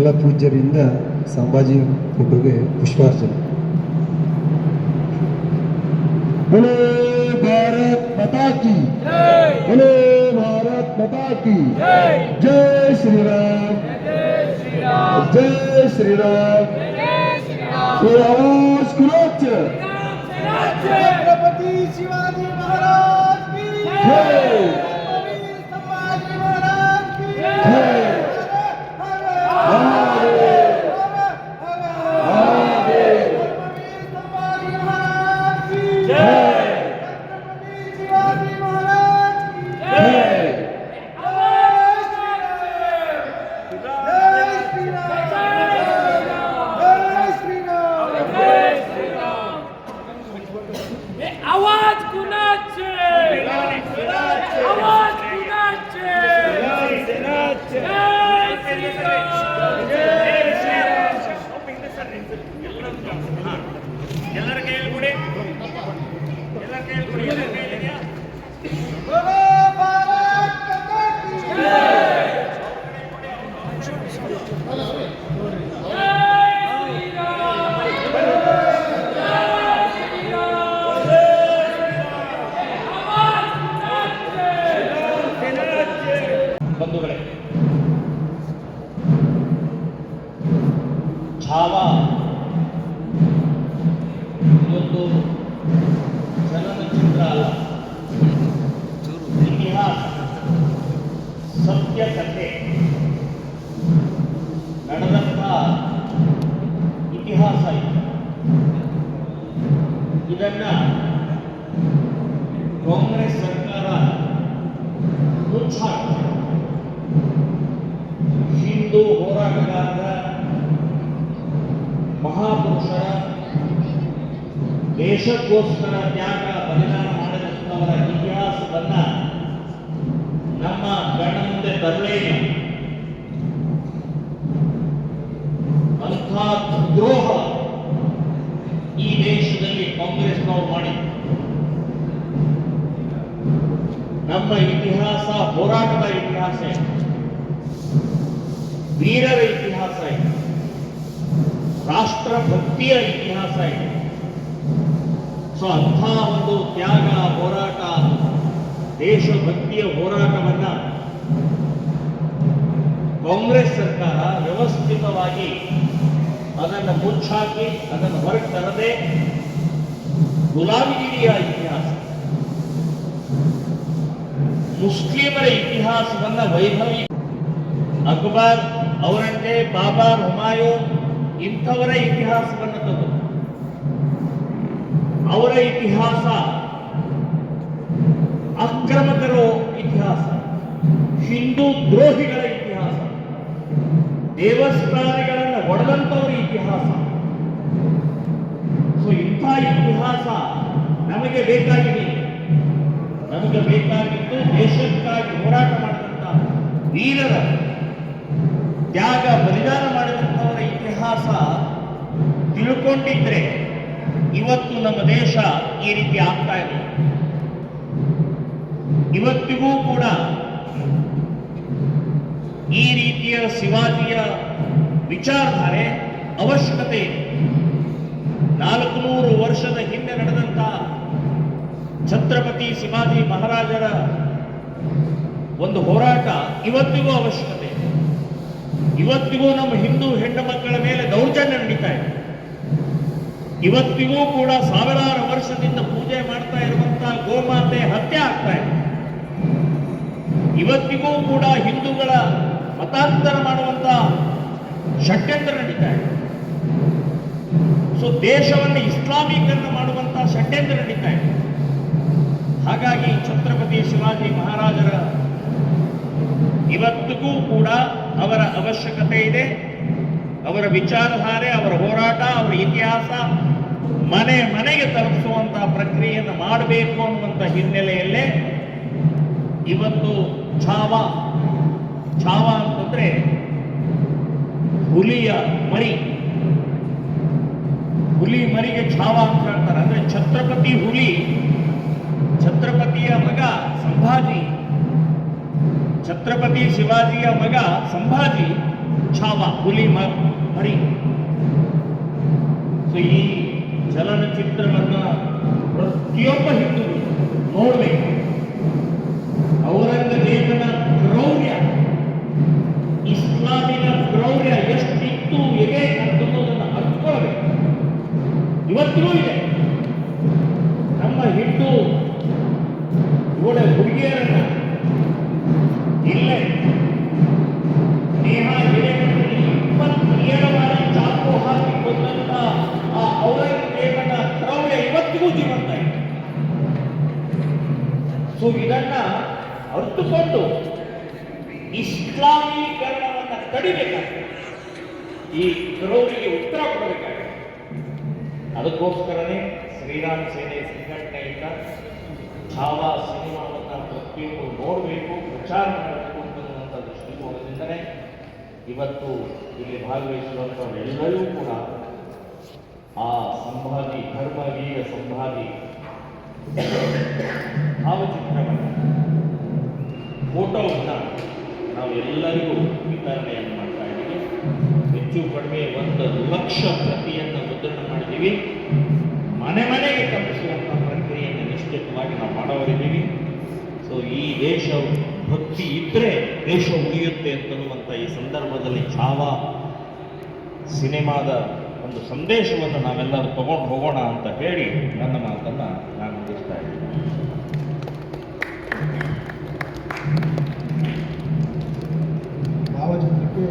ಎಲ್ಲ ಪೂಜ್ಯರಿಂದ ಸಂಭಾಜಿ ಪ್ರಭುಗೆ ಪುಷ್ಪಾರ್ಚನೆ बोले भारत माता की बोले भारत माता की जय श्री राम जय श्री राम ये आवाज कुलोच छत्रपती शिवाजी महाराज की जय ಸತ್ಯ ಕಥೆ ನಡೆದಂಥ ಇತಿಹಾಸ ಇದು ಇದನ್ನ ಕಾಂಗ್ರೆಸ್ ಸರ್ಕಾರ ಮುಚ್ಚಾಕ್ತದೆ ಹಿಂದೂ ಹೋರಾಟಗಾರರ ಮಹಾಪುರುಷರ ದೇಶಕ್ಕೋಸ್ಕರ ತ್ಯಾಗ ಬಲಿದಾನ ಮಾಡಿದಂಥವರ ಇತಿಹಾಸವನ್ನ ನಮ್ಮ ಕಣ್ಣ ಮುಂದೆ ತರಲೇನು ಅಂಥ ದ್ರೋಹ ಈ ದೇಶದಲ್ಲಿ ಕಾಂಗ್ರೆಸ್ನವರು ಮಾಡಿದ್ರು ನಮ್ಮ ಇತಿಹಾಸ ಹೋರಾಟದ ಇತಿಹಾಸ ಇದೆ। ವೀರರ ಇತಿಹಾಸ ಇದೆ। ರಾಷ್ಟ್ರಭಕ್ತಿಯ ಇತಿಹಾಸ ಇದೆ। ಸೊ ಅಂಥ ಒಂದು ತ್ಯಾಗ ಹೋರಾಟ, ದೇಶಭಕ್ತಿಯ ಹೋರಾಟವನ್ನ ಕಾಂಗ್ರೆಸ್ ಸರ್ಕಾರ ವ್ಯವಸ್ಥಿತವಾಗಿ ಅದನ್ನು ಮುಚ್ಚಾಕಿ ಅದನ್ನು ಹೊರಗೆ ತರದೆ ಗುಲಾಮಿಗಿರಿಯ ಇತಿಹಾಸ, ಮುಸ್ಲಿಮರ ಇತಿಹಾಸವನ್ನ ವೈಭವಿ ಅಕ್ಬರ್ ಅವರಂತೆ ಬಾಬಾ ಹುಮಾಯೂನ್ ಇಂಥವರ ಇತಿಹಾಸವನ್ನು ತಗೋ ಅವರ ಇತಿಹಾಸ ಅಕ್ರಮಕರ ಇತಿಹಾಸ, ಹಿಂದೂ ದ್ರೋಹಿಗಳ ಇತಿಹಾಸ. ದೇವಸ್ಥಾನಗಳನ್ನು ಒಡೆದಂತವರ ಇತಿಹಾಸ. ಸೊ ಇಂಥ ಇತಿಹಾಸ ನಮಗೆ ಬೇಕಾಗಿದೆ. ನಮಗೆ ಬೇಕಾಗಿದ್ದು ದೇಶಕ್ಕಾಗಿ ಹೋರಾಟ ಮಾಡಿದಂಥ ವೀರರ ತ್ಯಾಗ, ಬಲಿದಾನ ಮಾಡಿದಂಥವರ ಇತಿಹಾಸ ತಿಳ್ಕೊಂಡಿದ್ರೆ ಇವತ್ತು ನಮ್ಮ ದೇಶ ಈ ರೀತಿ ಆಗ್ತಾ ಇದೆ. ಇವತ್ತಿಗೂ ಕೂಡ ಈ ರೀತಿಯ ಶಿವಾಜಿಯ ವಿಚಾರಧಾರೆ ಅವಶ್ಯಕತೆ ಇದೆ. ನಾಲ್ಕು ನೂರು ವರ್ಷದ ಹಿಂದೆ ನಡೆದಂತ ಛತ್ರಪತಿ ಶಿವಾಜಿ ಮಹಾರಾಜರ ಒಂದು ಹೋರಾಟ ಇವತ್ತಿಗೂ ಅವಶ್ಯಕತೆ ಇವತ್ತಿಗೂ ನಮ್ಮ ಹಿಂದೂ ಹೆಣ್ಣು ಮಕ್ಕಳ ಮೇಲೆ ದೌರ್ಜನ್ಯ ನಡೀತಾ ಇದೆ. ಇವತ್ತಿಗೂ ಕೂಡ ಸಾವಿರಾರು ವರ್ಷದಿಂದ ಪೂಜೆ ಮಾಡ್ತಾ ಇರುವಂತಹ ಗೋಮಾತೆ ಹತ್ಯೆ ಆಗ್ತಾ ಇದೆ. ಇವತ್ತಿಗೂ ಕೂಡ ಹಿಂದೂಗಳ ಮತಾಂತರ ಮಾಡುವಂತ ಷಡ್ಯಂತ್ರ ನಡೀತಾ ಇದೆ. ಸೊ ದೇಶವನ್ನು ಇಸ್ಲಾಮೀಕರಣ ಮಾಡುವಂತ ಷಡ್ಯಂತ್ರ ನಡೀತಾ ಇದೆ. ಹಾಗಾಗಿ ಛತ್ರಪತಿ ಶಿವಾಜಿ ಮಹಾರಾಜರ ಇವತ್ತಿಗೂ ಕೂಡ ಅವರ ಅವಶ್ಯಕತೆ ಇದೆ. ಅವರ ವಿಚಾರಧಾರೆ, ಅವರ ಹೋರಾಟ, ಅವರ ಇತಿಹಾಸ ಮನೆ ಮನೆಗೆ ತಲುಪಿಸುವಂತಹ ಪ್ರಕ್ರಿಯೆಯನ್ನು ಮಾಡಬೇಕು ಅನ್ನುವಂಥ ಹಿನ್ನೆಲೆಯಲ್ಲೇ ಇವತ್ತು ಛಾವ ಛಾವ ಅಂತಂದ್ರೆ ಹುಲಿಯ ಮರಿ ಹುಲಿ ಮರಿಗೆ ಛಾವ ಅಂತ ಹೇಳ್ತಾರೆ ಅಂದ್ರೆ ಛತ್ರಪತಿ ಹುಲಿ ಛತ್ರಪತಿಯ ಮಗ ಸಂಭಾಜಿ ಛತ್ರಪತಿ ಶಿವಾಜಿಯ ಮಗ ಸಂಭಾಜಿ ಛಾವ ಹುಲಿ ಮ ಮರಿ ಸೊ ಈ ಚಲನಚಿತ್ರವನ್ನ ಪ್ರತಿಯೊಬ್ಬ ಹಿಂದೂ ನೋಡ್ಬೇಕು ಅರ್ಥಕೊಂಡು ಇಸ್ಲಾಮೀಕರಣವನ್ನು ತಡಿಬೇಕಾಗ್ತದೆ. ಈ ದ್ರೋಹಿಗೆ ಉತ್ತರ ಕೊಡಬೇಕಾಗಿದೆ ಅದಕ್ಕೋಸ್ಕರನೇ ಶ್ರೀರಾಮ್ ಸೇನೆ ಸಂಘಟನೆಯಿಂದ ಛಾವಾ ಸಿನಿಮಾವನ್ನು ಪ್ರತಿಯೊಬ್ಬರು ನೋಡಬೇಕು, ಪ್ರಚಾರ ಮಾಡಬೇಕು ಅನ್ನುವಂಥ ದೃಷ್ಟಿಕೋನದಿಂದಲೇ ಇವತ್ತು ಇಲ್ಲಿ ಭಾಗವಹಿಸುವಂಥವರೆಲ್ಲರೂ ಕೂಡ ಆ ಸಂಭಾಗಿ ಧರ್ಮವೀರ ಸಂಭಾಜಿ ಭಾವಚಿತ್ರವನ್ನು ಫೋಟೋವನ್ನು ನಾವು ಎಲ್ಲರಿಗೂ ವಿತರಣೆಯನ್ನು ಮಾಡ್ತಾ ಇದ್ದೀವಿ. ಹೆಚ್ಚು ಕಡಿಮೆ ಒಂದು ಲಕ್ಷ ಪ್ರತಿಯನ್ನು ಮುದ್ರಣ ಮಾಡಿದ್ದೀವಿ. ಮನೆ ಮನೆಗೆ ತಪ್ಪಿಸುವಂಥ ಪ್ರಕ್ರಿಯೆಯನ್ನು ನಿಶ್ಚಿತವಾಗಿ ನಾವು ಮಾಡೋರಿದ್ದೀವಿ ಸೊ ಈ ದೇಶ ಭಕ್ತಿ ಇದ್ದರೆ ದೇಶ ಉಳಿಯುತ್ತೆ ಅಂತನ್ನುವಂಥ ಈ ಸಂದರ್ಭದಲ್ಲಿ ಛಾವ ಸಿನಿಮಾದ ಒಂದು ಸಂದೇಶವನ್ನು ನಾವೆಲ್ಲರೂ ತಗೊಂಡು ಹೋಗೋಣ ಅಂತ ಹೇಳಿ ನನ್ನ ಮಾತನ್ನು ನಾನು ಮುಗಿಸ್ತಾ ಇದ್ದೀನಿ. ಭಾವಚಿತ್ರಕ್ಕೆ